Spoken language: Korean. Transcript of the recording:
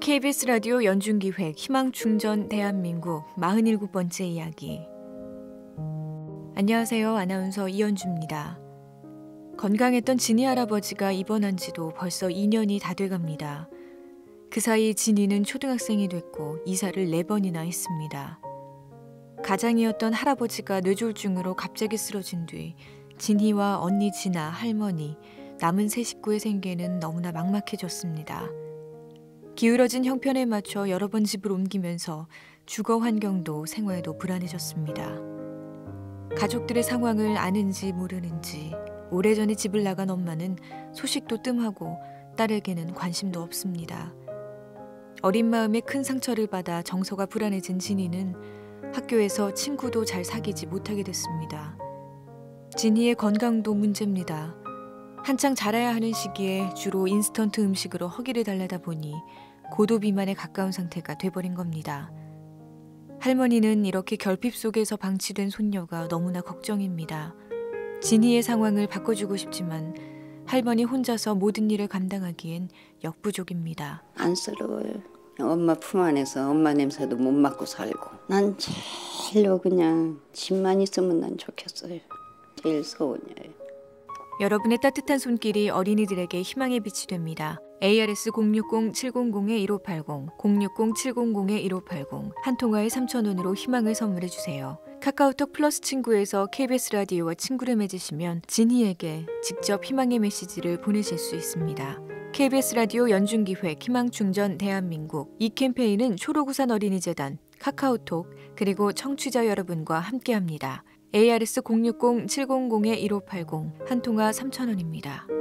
KBS 라디오 연중기획 희망충전 대한민국 47번째 이야기. 안녕하세요. 아나운서 이연주입니다. 건강했던 진이 할아버지가 입원한 지도 벌써 2년이 다 돼갑니다. 그 사이 진이는 초등학생이 됐고 이사를 4번이나 했습니다. 가장이었던 할아버지가 뇌졸중으로 갑자기 쓰러진 뒤 진희와 언니 진아, 할머니, 남은 세 식구의 생계는 너무나 막막해졌습니다. 기울어진 형편에 맞춰 여러 번 집을 옮기면서 주거 환경도 생활도 불안해졌습니다. 가족들의 상황을 아는지 모르는지 오래전에 집을 나간 엄마는 소식도 뜸하고 딸에게는 관심도 없습니다. 어린 마음에 큰 상처를 받아 정서가 불안해진 진이는 학교에서 친구도 잘 사귀지 못하게 됐습니다. 진이의 건강도 문제입니다. 한창 자라야 하는 시기에 주로 인스턴트 음식으로 허기를 달래다 보니 고도 비만에 가까운 상태가 돼버린 겁니다. 할머니는 이렇게 결핍 속에서 방치된 손녀가 너무나 걱정입니다. 진이의 상황을 바꿔주고 싶지만 할머니 혼자서 모든 일을 감당하기엔 역부족입니다. 안쓰러워요. 엄마 품 안에서 엄마 냄새도 못 맡고 살고 난 제일로 그냥 집만 있으면 난 좋겠어요. 제일 소원이에요. 여러분의 따뜻한 손길이 어린이들에게 희망의 빛이 됩니다. ARS 060-700-1580, 060-700-1580, 한 통화에 3,000원으로 희망을 선물해 주세요. 카카오톡 플러스 친구에서 KBS 라디오와 친구를 맺으시면 진희에게 직접 희망의 메시지를 보내실 수 있습니다. KBS 라디오 연중기획 희망충전 대한민국 이 캠페인은 초록우산 어린이재단, 카카오톡 그리고 청취자 여러분과 함께합니다. ARS 060-700-1580 한 통화 3,000원입니다.